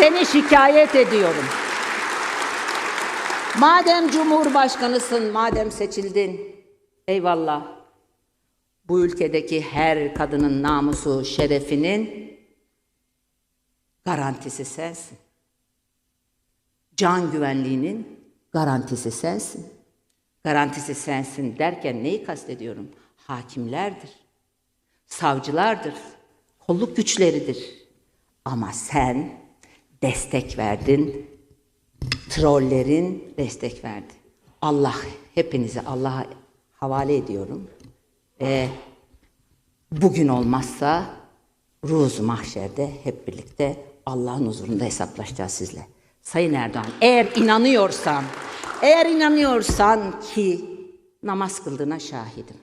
Seni şikayet ediyorum. Madem Cumhurbaşkanısın, madem seçildin, eyvallah. Bu ülkedeki her kadının namusu, şerefinin garantisi sensin. Can güvenliğinin garantisi sensin. Garantisi sensin derken neyi kastediyorum? Hakimlerdir, savcılardır, kolluk güçleridir. Ama sen destek verdin, trollerin destek verdi. Allah hepinizi Allah'a havale ediyorum. Ve bugün olmazsa Ruz mahşerde hep birlikte Allah'ın huzurunda hesaplaşacağız sizle. Sayın Erdoğan eğer inanıyorsan, eğer inanıyorsan ki namaz kıldığına şahidim.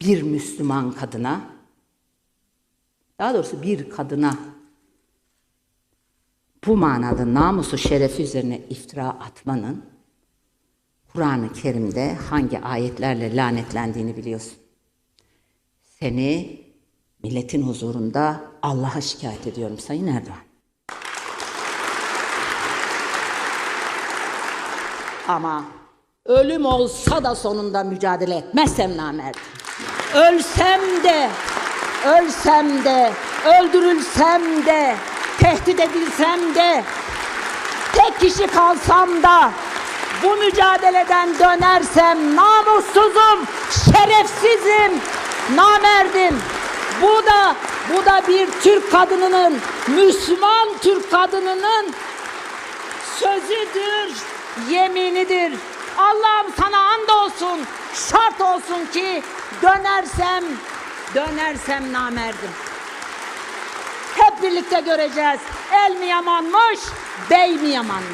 Bir Müslüman kadına, daha doğrusu bir kadına bu manada namusu şerefi üzerine iftira atmanın Kur'an-ı Kerim'de hangi ayetlerle lanetlendiğini biliyorsun. Seni milletin huzurunda Allah'a şikayet ediyorum Sayın Erdoğan. Ama ölüm olsa da sonunda mücadele etmezsem namerdim. Ölsem de, ölsem de, öldürülsem de, tehdit edilsem de, tek kişi kalsam da bu mücadeleden dönersem namussuzum, şerefsizim, namerdim. Bu da bu da bir Türk kadınının, Müslüman Türk kadınının sözüdür, yeminidir. Allah'ım sana and olsun, şart olsun ki dönersem, dönersem namerdim. Hep birlikte göreceğiz. El mi yamanmış, bey mi yamanmış?